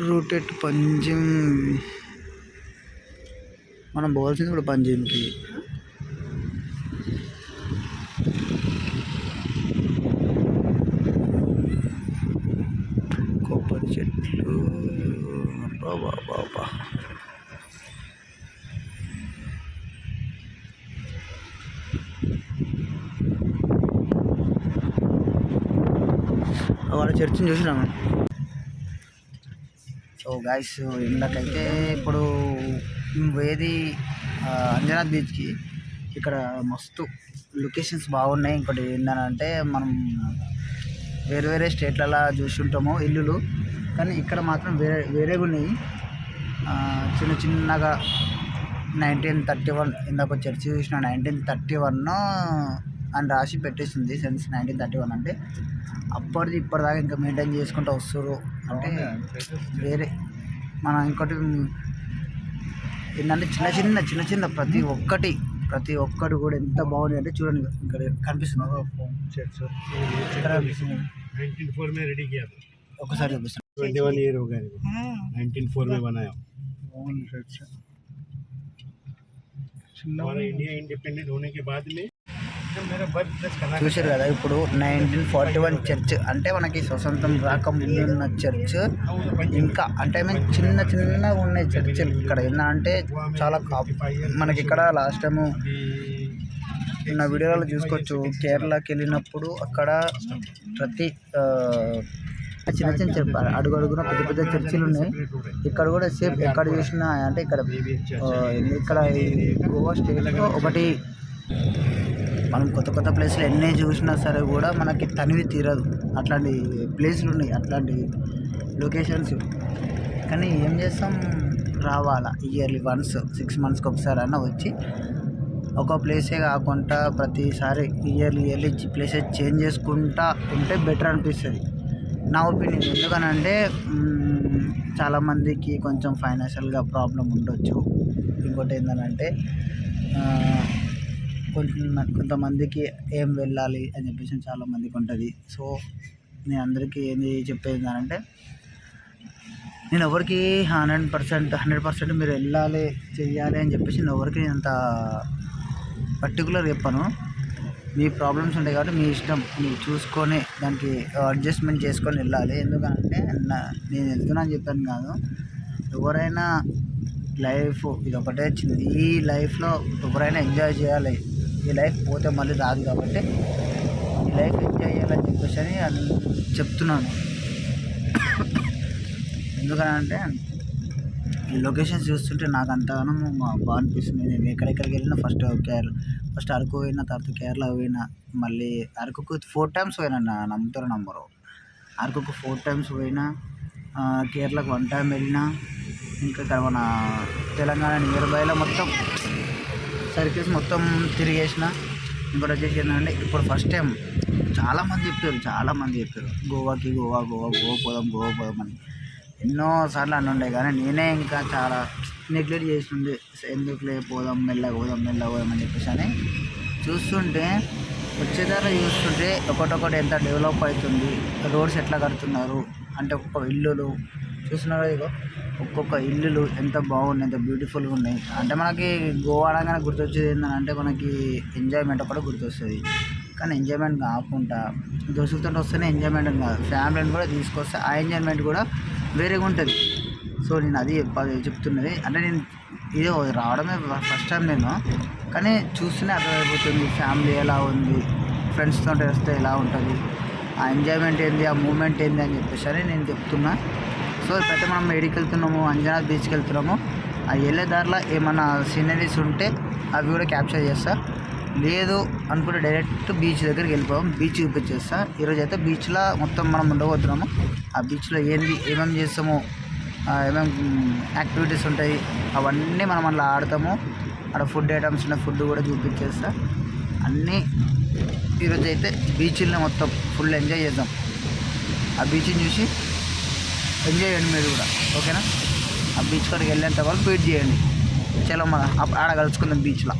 Rooted Panjim మనం పోవాల్సింది ఇప్పుడు పంజిమ్కి కొబ్బరి చెట్లు బాబా బాబా వాళ్ళ చర్చిని చూసినాము సో గాయస్ ఇందాకైతే ఇప్పుడు మేము పోయేది అంజనాథ్ బీచ్కి. ఇక్కడ మస్తు లొకేషన్స్ బాగున్నాయి. ఇంకోటి ఏంటంటే మనం వేరే వేరే స్టేట్లలో చూస్తుంటాము ఇల్లులు. కానీ ఇక్కడ మాత్రం వేరే వేరేగా ఉన్నాయి. చిన్న చిన్నగా నైన్టీన్ థర్టీ వన్ ఇందాక చర్చి చూసిన నైన్టీన్ థర్టీ వన్ అని రాసి పెట్టేసింది సెన్స్ నైన్టీన్ థర్టీ వన్ అంటే. అప్పటిది ఇప్పటిదాకా ఇంకా మెయింటైన్ చేసుకుంటూ వస్తారు అంటే వేరే మన ఇంకోటి ఏంటంటే చిన్న చిన్న చిన్న చిన్న ప్రతి ఒక్కటి ప్రతి ఒక్కటి కూడా ఎంత బాగుంది అంటే చూడండి ఇక్కడ కనిపిస్తుంది ఇక్కడ కనిపిస్తుంది नाइनटीन फोर में रेडी किया था ఒకసారి చూపిస్తాను ट्वेंटी वन ईयर हो गए नाइनटीन फोर में बनाया हमारा इंडिया इंडिपेंडेंट होने के बाद में చూసారు కదా ఇప్పుడు నైన్టీన్ ఫార్టీ వన్ చర్చ్ అంటే మనకి స్వతంత్రం రాకముందు ఉన్న చర్చ్ ఇంకా అంటే మీన్ చిన్న చిన్న ఉన్నాయి చర్చిలు ఇక్కడ. ఎలా అంటే చాలా మనకి ఇక్కడ లాస్ట్ టైము నా వీడియోలో చూసుకోవచ్చు. కేరళకి వెళ్ళినప్పుడు అక్కడ ప్రతి చిన్న చిన్న చర్చ అడుగు అడుగున పెద్ద పెద్ద చర్చిలు ఉన్నాయి. ఇక్కడ కూడా సేఫ్ ఎక్కడ చూసినా అంటే ఇక్కడ ఇక్కడ గోవా స్టేట్లో ఒకటి మనం కొత్త కొత్త ప్లేస్లు ఎన్ని చూసినా సరే కూడా మనకి తనివి తీరదు. అట్లాంటి ప్లేస్లు ఉన్నాయి అట్లాంటి లొకేషన్స్. కానీ ఏం చేస్తాం? రావాలా ఇయర్లీ వన్స్ సిక్స్ మంత్స్కి ఒకసారి అన్న వచ్చి ఒక ప్లేసే కాకుండా ప్రతిసారి ఇయర్లీ ఇయర్లీ ప్లేసెస్ చేంజ్ చేసుకుంటా ఉంటే బెటర్ అనిపిస్తుంది. నా ఒపీనియన్ ఎందుకనంటే చాలామందికి కొంచెం ఫైనాన్షియల్గా ప్రాబ్లం ఉండొచ్చు. ఇంకోటి ఏంటంటే కొంత కొంతమందికి ఏం వెళ్ళాలి అని చెప్పేసి చాలా మందికి ఉంటుంది. సో నేను అందరికీ ఏంది చెప్పేది అంటే నేను ఎవరికి హండ్రెడ్ పర్సెంట్ హండ్రెడ్ పర్సెంట్ మీరు వెళ్ళాలి చెయ్యాలి అని చెప్పేసి నేను ఎవరికి నేను అంత పర్టికులర్ చెప్పాను. మీ ప్రాబ్లమ్స్ ఉంటాయి కాబట్టి మీ ఇష్టం మీరు చూసుకొని దానికి అడ్జస్ట్మెంట్ చేసుకొని వెళ్ళాలి. ఎందుకంటే నేను వెళ్తున్నా అని చెప్పాను కాదు ఎవరైనా లైఫ్ ఇది ఒకటే చిన్న ఈ లైఫ్లో ఎవరైనా ఎంజాయ్ చేయాలి. ఈ లైఫ్ పోతే మళ్ళీ రాదు కాబట్టి ఈ లైఫ్ ఎంజాయ్ చేయాలని చెప్పేసి అని చెప్తున్నాను. ఎందుకనంటే ఈ లొకేషన్స్ చూస్తుంటే నాకు అంతగానో బాగా అనిపిస్తుంది. నేను ఎక్కడెక్కడికి వెళ్ళినా ఫస్ట్ కేరళ ఫస్ట్ అరకు పోయిన తర్వాత కేరళ పోయినా మళ్ళీ అరకుకు ఫోర్ టైమ్స్ పోయినా నమ్ముతారు నమ్మరు. అరకుకు ఫోర్ టైమ్స్ పోయినా కేరళకు వన్ టైం వెళ్ళినా ఇంకా ఇక్కడ మన తెలంగాణ నియర్ బైలో మొత్తం సర్కిల్స్ మొత్తం తిరిగేసిన ఇంకోటి వచ్చేసి ఏంటంటే ఇప్పుడు ఫస్ట్ టైం చాలామంది చెప్పారు చాలామంది చెప్పారు. గోవాకి గోవా గోవా గోవా పోదాం గోవా పోదాం అని. ఎన్నో సార్లు అని ఉండే కానీ నేనే ఇంకా చాలా నెగ్లెక్ట్ చేస్తుండే. ఎందుకులే పోదాం మెల్లగా పోదాం మెల్లగా పోదాం అని చెప్పేసి అని చూస్తుంటే వచ్చేదారా చూస్తుంటే ఒకటొకటి ఎంత డెవలప్ అవుతుంది రోడ్స్ ఎట్లా కడుతున్నారు అంటే ఒక ఇల్లులు చూస్తున్నారు ఇగో? ఒక్కొక్క ఇల్లులు ఎంత బాగున్నాయి ఎంత బ్యూటిఫుల్గా ఉన్నాయి. అంటే మనకి గోవా అనగానే గుర్తొచ్చేది ఏంటంటే మనకి ఎంజాయ్మెంట్ ఒకటి గుర్తొస్తుంది. కానీ ఎంజాయ్మెంట్ కాకుండా దోస్తులతో వస్తేనే ఎంజాయ్మెంట్ అని కాదు. ఫ్యామిలీని కూడా తీసుకొస్తే ఆ ఎంజాయ్మెంట్ కూడా వేరేగా ఉంటుంది. సో నేను అది చెప్పాలి చెప్తున్నది. అంటే నేను ఇది రావడమే ఫస్ట్ టైం నేను. కానీ చూస్తూనే అర్థమైపోతుంది ఫ్యామిలీ ఎలా ఉంది ఫ్రెండ్స్తో వస్తే ఎలా ఉంటుంది ఆ ఎంజాయ్మెంట్ ఏంది ఆ మూమెంట్ ఏంది అని చెప్పేసి అని నేను చెప్తున్నా. సో ఇప్పుడైతే మనం ఏడికి వెళ్తున్నాము అంజనాథ్ బీచ్కి వెళ్తున్నాము ఆ వెళ్ళే దారిలో ఏమైనా సీనరీస్ ఉంటే అవి కూడా క్యాప్చర్ చేస్తా. లేదు అనుకుంటే డైరెక్ట్ బీచ్ దగ్గరికి వెళ్ళిపోదాం. బీచ్ చూపించేస్తా. ఈరోజు అయితే బీచ్లో మొత్తం మనం ఉండబోతున్నాము. ఆ బీచ్లో ఏంది ఏమేమి చేస్తామో ఏమేం ఏమేమి యాక్టివిటీస్ ఉంటాయి అవన్నీ మనం అలా ఆడతాము. అక్కడ ఫుడ్ ఐటమ్స్ ఉన్న ఫుడ్ కూడా చూపించేస్తా. అన్నీ ఈరోజు అయితే బీచ్ని మొత్తం ఫుల్ ఎంజాయ్ చేద్దాం. ఆ బీచ్ని చూసి ఎంజాయ్ చేయండి మీరు కూడా ఓకేనా? ఆ బీచ్ కాడికి వెళ్ళేంత వరకు వెయిట్ చేయండి. చలో మన ఆడ కలుసుకుందాం బీచ్లో